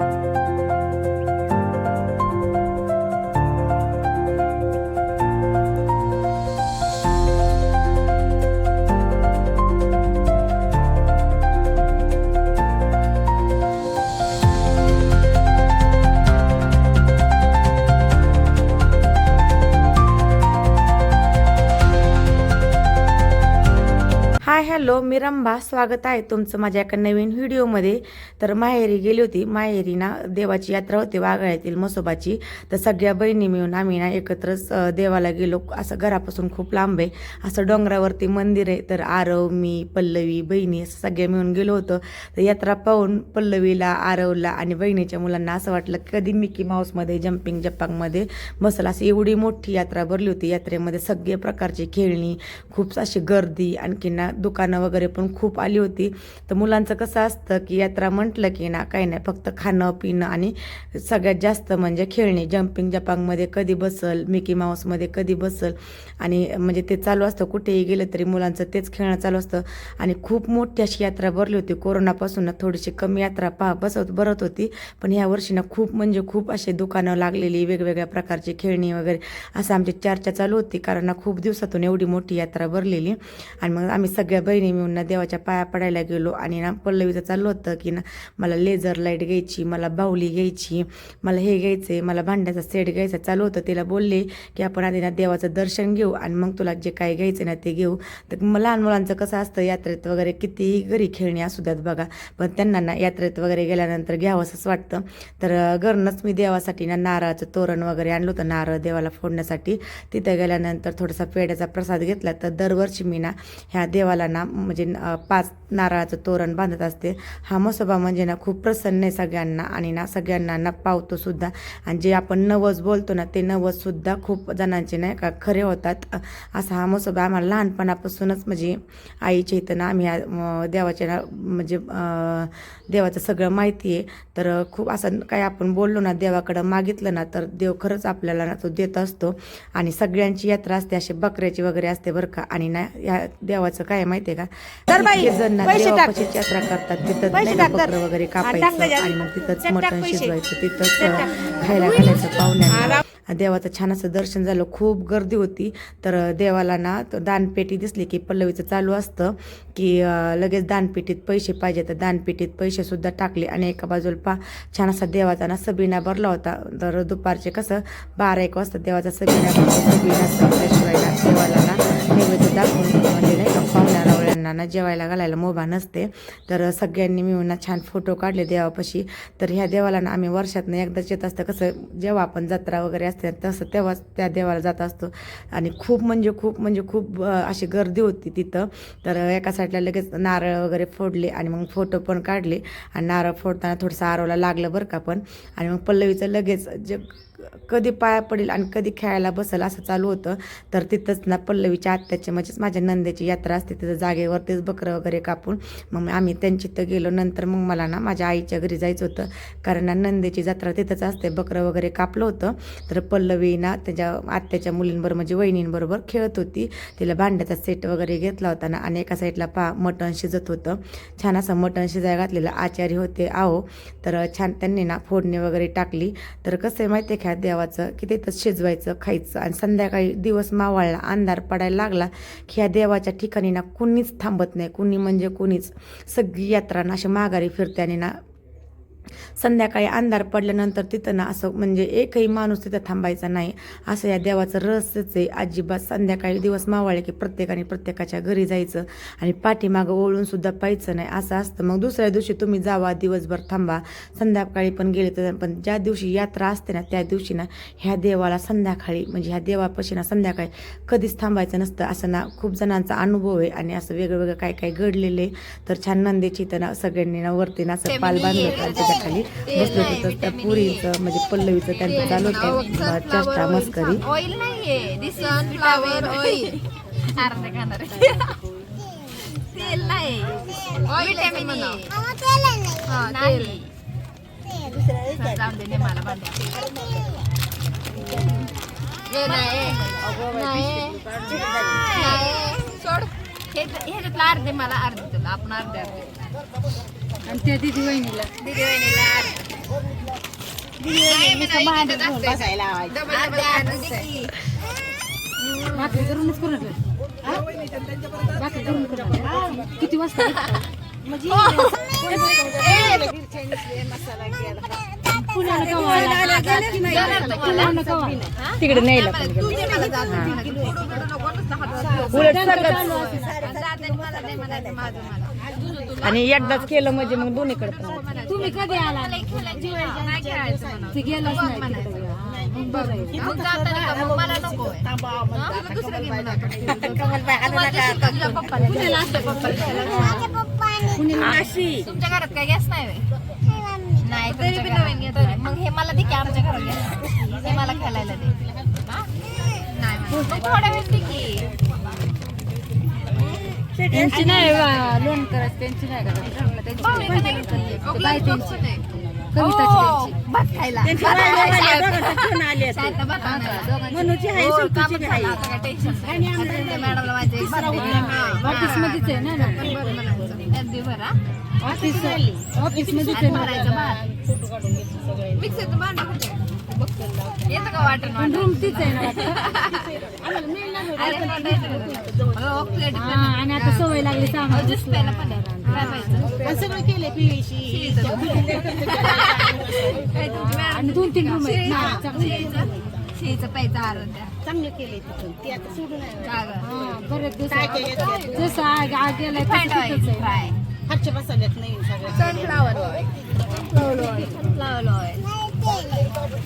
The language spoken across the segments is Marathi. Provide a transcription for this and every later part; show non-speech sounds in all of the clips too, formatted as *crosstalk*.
हाय हॅलो मी रंभा स्वागत आहे तुमचं माझ्या एका नवीन व्हिडिओमध्ये. तर माहेरी गेली होती. माहेरी ना देवाची यात्रा होती वाघाळ्यातील मसोबाची. तर सगळ्या बहिणी मिळून आम्ही ना एकत्रच देवाला गेलो. असं घरापासून खूप लांब आहे. असं डोंगरावरती मंदिर आहे. तर आरव मी पल्लवी बहिणी असं सगळ्या मिळून गेलो होतो. तर यात्रा पाहून पल्लवीला आरवला आणि बहिणीच्या मुलांना असं वाटलं की कधी मिकी माऊसमध्ये जम्पिंग जप्पांगमध्ये बसल. असं एवढी मोठी यात्रा भरली होती. यात्रेमध्ये सगळे प्रकारची खेळणी खूप अशी गर्दी आणखी ना दुकानं वगैरे पण खूप आली होती. तर मुलांचं कसं असतं की यात्रा म्हटलं की ना काही नाही फक्त खाणं पिणं आणि सगळ्यात जास्त म्हणजे खेळणे. जम्पिंग जपांगमध्ये कधी बसल मिकी माऊसमध्ये कधी बसल आणि म्हणजे ते चालू असतं. कुठेही गेलं तरी मुलांचं तेच खेळणं चालू असतं. आणि खूप मोठी अशी यात्रा भरली होती. कोरोनापासून ना थोडीशी कमी यात्रा पा बसत भरत होती. पण ह्या वर्षी ना खूप म्हणजे खूप असे दुकानं लागलेली वेगवेगळ्या प्रकारची खेळणी वगैरे असं आमची चर्चा चालू होती. कारण ना खूप दिवसातून एवढी मोठी यात्रा भरलेली. आणि मग आम्ही सगळ्या बहिणी मिळून ना देवाच्या पाया पडायला गेलो आणि ना पल्लवीचं चाललं होतं की ना मला लेझर लाइट घ्यायची मला बाहुली घ्यायची मला हे घ्यायचं मला भांड्याचा सेट घ्यायचा. चालू होतं. तिला बोलले की आपण आधी ना देवाचं दर्शन घेऊ आणि मग तुला जे काय घ्यायचं ना ते घेऊ. तर मग लहान मुलांचं कसं असतं यात्रेत वगैरे कितीही घरी खेळणी असू द्यात बघा पण त्यांना ना यात्रेत वगैरे गेल्यानंतर घ्यावंसंच वाटतं. तर घरनंच घरूनच मी देवासाठी ना नारळाचं तोरण वगैरे आणलं होतं नारळ देवाला फोडण्यासाठी. तिथं गेल्यानंतर थोडासा पेड्याचा प्रसाद घेतला. तर दरवर्षी मी ना ह्या देवाला ना म्हणजे पाच नारळाचं तोरण बांधत असते. हा मसोबा म्हणजे ना खूप प्रसन्न आहे सगळ्यांना आणि ना सगळ्यांना ना पावतो सुद्धा. आणि जे आपण नवस बोलतो ना ते नवस सुद्धा खूप जणांचे नाही का खरे होतात. असा हा मसोबा आम्हाला लहानपणापासूनच म्हणजे आईच्या इथं ना आम्ही ह्या, देवाच्या ना म्हणजे देवाचं सगळं माहिती आहे. तर खूप असं काय आपण बोललो ना देवाकडं मागितलं ना तर देव खरंच आपल्याला ना तो देत असतो. आणि सगळ्यांची यात्रा असते अशी बकऱ्याची वगैरे असते बरं का. आणि ना या देवाचं काय माहिती आहे का? तर बाई, जण यात्रा करतात तिथं. बकरं वगैरे कापायचं. आणि मग तिथंच मटण. शिजवायचं तिथंच. खायला घालायचं पाहुण्यांना देवाचं छान असं दर्शन झालं. खूप गर्दी होती. तर देवाला ना दानपेटी दिसली की पल्लवीचं चालू असतं की लगेच दानपेटीत पैसे पाहिजे. तर दानपेटीत पैसेसुद्धा टाकले आणि एका बाजूला पा छान असा देवाचा ना सबीना भरला होता. तर दुपारचे कसं बारा एक वाजता देवाचा सबीना भरतो सबीना संपल्याशिवाय देवाला ना नैवेद्य दाखवून म्हणजे नाही का पाहुण्या रावळ्यांना ना जेवायला घालायला मोभा नसते. तर सगळ्यांनी मिळून ना छान फोटो काढले देवापाशी. तर ह्या देवाला ना आम्ही वर्षातनं एकदाच येत असतं. कसं जेव्हा आपण जत्रा वगैरे असते तसं तेव्हाच त्या देवाला जात असतो. आणि खूप म्हणजे खूप म्हणजे खूप अशी गर्दी होती तिथं. तर एका साईडला लगेच नारळ वगैरे फोडले आणि मग फोटो पण काढले. आणि नारळ फोडताना थोडंसं आरवला लागलं बरं का पण. आणि मग पल्लवीचं लगेच जे कधी पाया पडेल आणि कधी खेळायला बसेल असं चालू होतं. तर तिथंच ना पल्लवीच्या आत्याची म्हणजेच माझ्या नंदेची यात्रा असते. तिथं जागेवरतीच बकरं वगैरे कापून मग आम्ही त्यांची तर गेलो. नंतर मग मला ना माझ्या आईच्या घरी जायचं होतं. कारण ना नंदेची जत्रा तिथंच असते. बकरं वगैरे कापलं होतं. तर पल्लवी ना त्याच्या आत्याच्या मुलींबरोबर म्हणजे वहिनींबरोबर खेळत होती. तिला भांड्याचा सेट वगैरे घेतला होता ना आणि एका साईडला पा मटण शिजत होतं. छान असं मटण शिजायला घातलेलं. आचारी होते. आहो. तर छान त्यांनी ना फोडणी वगैरे टाकली. तर कसं आहे माहिती आहे का देवाचं की तिथं शिजवायचं खायचं. आणि संध्याकाळी दिवस मावळला अंधार पडायला लागला की ह्या देवाच्या ठिकाणी ना कुणीच थांबत नाही. कुणी म्हणजे कुणीच. सगळी यात्रा ना अशी माघारी फिरते आणि ना संध्याकाळी अंधार पडल्यानंतर तिथं ना असं म्हणजे एकही माणूस तिथं थांबायचा नाही. असं या देवाचं रहस्यच आहे. अजिबात संध्याकाळी दिवस मावळले की प्रत्येकाने प्रत्येकाच्या घरी जायचं आणि पाठीमागं ओळून सुद्धा पाहायचं नाही. असं असतं. मग दुसऱ्या दिवशी तुम्ही जावा दिवसभर थांबा. संध्याकाळी पण गेले तर पण ज्या दिवशी यात्रा असते ना त्या दिवशी ना ह्या देवाला संध्याकाळी म्हणजे ह्या देवापाशी ना संध्याकाळी कधीच थांबायचं नसतं. असं ना खूप जणांचा अनुभव आहे आणि असं वेगळं वेगळं काय काय घडलेलं आहे. तर छान नंदीची तर ना सगळ्यांनी ना वरती ना असं पाल बांधलं खाली बसलो होतं त्या पुरीचं म्हणजे पल्लवीचं त्यांचं चालू होतं. चेष्टा मस्करी. ऑइल नाहीये दिस फ्लावर ऑइल तेल नाही. विटॅमिन नाही चल, जाऊन दे मला भांड्या ए, नाही. नाही. नाही. सोड. हे ह्याच्यातलं अर्धे मला अर्धे तुला आपण अर्धे अर्धे. आणि त्या दिदी वहिनीला. दिदी वहिनीला. किती वाजता? तिकडे उलट सगळं आणि एकदाच केलं म्हणजे मग दोन्हीकडे पण तुम्ही कधी आला ते गेलाच नाही तिकडे. मग बरं आहे. पुण्याला असते. तुमच्या घरात काय गॅस नाही? नाही तरी बी नवीन घेतोय मग हे मला दे की आमच्या घरात गॅस हे मला खेळायला दे हा? नाही मग थोड्या वेळ दे की त्यांची नाही लोन करायचं त्यांची नाही करायचं हो. हा, ऑफिस मध्येच आहे ना बरं. ऑफिस ऑफिस मध्येच आणि आहे ना भरायचं भात. मिक्सरचं भांडं कुठे? येतं का वाटण रूम तीच आहे ना *laughs* हो, हा, आणि आता सवय लागली सामान पाहिजे? सगळं केलंय तुमची मॅडम? *laughs* आणि दोन तीन रूम आहेत. शिळीचं? आरण द्या. चांगले केले तिथून ते आता सोडून दिवस जसं गेलाय हातचे बसवल्यात नाही. Sunflower oil.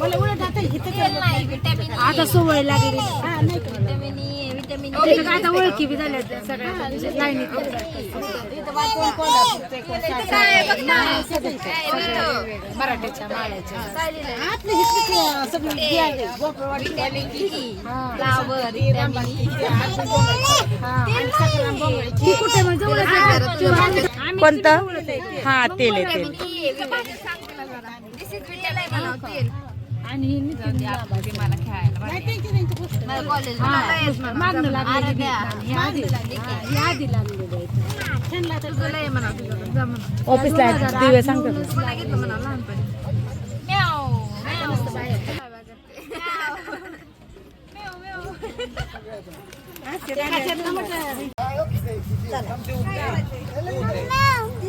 मला उलट आता इथं E. आता सवय लागली हा नाही का? E, E. आता ओळखी बी झाल्या त्या सगळ्या लाईनीत सगळं E, E. ती कुठे म्हणजे हा आहे E. आणि ही ते द्या. ही लागलेली आहे. तुला. ऑफिसला दिवे सांगतात. मला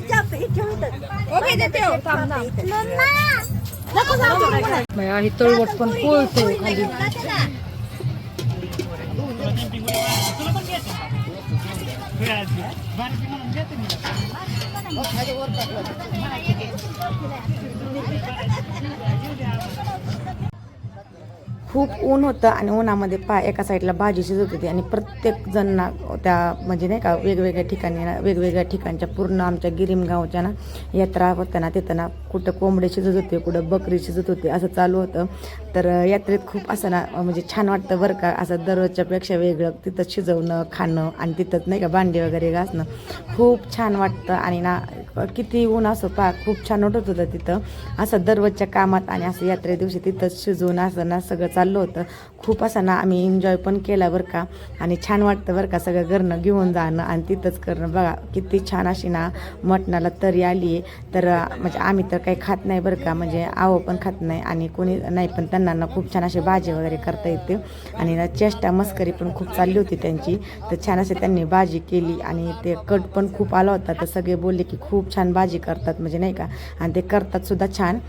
हो. थांब, ही तळवट पण पोळतो खाली खूप ऊन होतं आणि उन्हामध्ये पा एका साईडला भाजी शिजत होती आणि प्रत्येक जण ना त्या म्हणजे नाही का वेगवेगळ्या ठिकाणी ना वेगवेगळ्या ठिकाणच्या पूर्ण आमच्या गिरीमगावच्या ना यात्रा होत्या ना तिथं ना कुठं कोंबडे शिजत होते कुठं बकरी शिजत होते असं चालू होतं. तर यात्रेत खूप असं ना म्हणजे छान वाटतं बरं का असं दररोजच्या पेक्षा वेगळं तिथं शिजवणं खाणं आणि तिथंच नाही का भांडी वगैरे घासणं खूप छान वाटतं. आणि ना किती ऊन असो पा खूप छान वाटत होतं तिथं. असं दररोजच्या कामात आणि असं यात्रे दिवशी तिथंच शिजवून असं ना सगळं चाललो होतं. खूप असं ना आम्ही एन्जॉय पण केला बरं का. आणि छान वाटतं बरं का सगळं घरनं घेऊन जाणं आणि तिथंच करणं. बघा किती छान अशी ना मटणाला तरी आली आहे. तर म्हणजे आम्ही तर काही खात नाही बरं का. म्हणजे आहो पण खात नाही आणि कोणी नाही पण त्यांना ना खूप छान असे भाजी वगैरे करता येते. आणि ना चेष्टा मस्करी पण खूप चालली होती त्यांची. तर छान असे त्यांनी भाजी केली आणि ते कट पण खूप आला होता. तर सगळे बोलले की खूप छान भाजी करतात. म्हणजे नाही का? आणि ते करतात सुद्धा छान.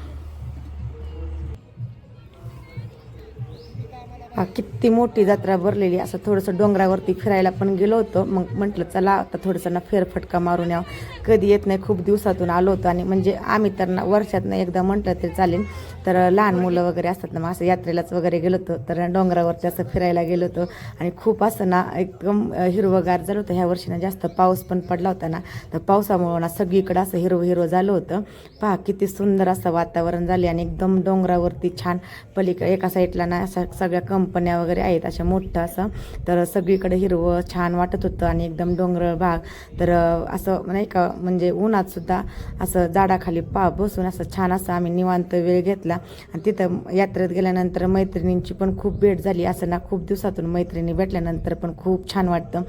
किती मोठी जत्रा भरलेली असं थोडंसं डोंगरावरती फिरायला पण गेलो होतो. मग म्हटलं चला आता थोडंसं ना फेरफटका मारून यावं. कधी येत नाही खूप दिवसातून आलो होतो. आणि म्हणजे आम्ही तर ना वर्षातनं एकदा म्हटलं तरी चालेल. तर लहान मुलं वगैरे असतात ना मग असं यात्रेलाच वगैरे गेलो होतो. तर डोंगरावरती असं फिरायला गेलो होतो. आणि खूप असं ना एकदम हिरवगार हिरवंगार झालं होतं. ह्या वर्षी ना जास्त पाऊस पण पडला होता ना. तर पावसामुळं ना सगळीकडं असं हिरवं हिरवं झालं होतं. पहा किती सुंदर असं वातावरण झाले आणि एकदम डोंगरावरती छान पलीकडे एका साईडला ना असा सगळ्या कंप कंपन्या वगैरे आहेत अशा मोठं असं. तर सगळीकडे हिरवं छान वाटत होतं आणि एकदम डोंगराळ भाग. तर असं नाही का म्हणजे उन्हात सुद्धा असं झाडाखाली पा बसून असं छान असं आम्ही निवांत वेळ घेतला. आणि तिथं यात्रेत गेल्यानंतर मैत्रिणींची पण खूप भेट झाली. असं ना खूप दिवसातून मैत्रिणी भेटल्यानंतर पण खूप छान वाटतं.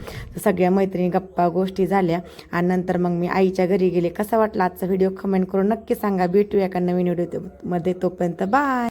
सगळ्या मैत्रिणी गप्पा गोष्टी झाल्या. आणि नंतर मग मी आईच्या घरी गेले. कसा वाटला आजचा व्हिडिओ? कमेंट करून नक्की सांगा. भेटूया का नवीन व्हिडिओमध्ये तोपर्यंत बाय!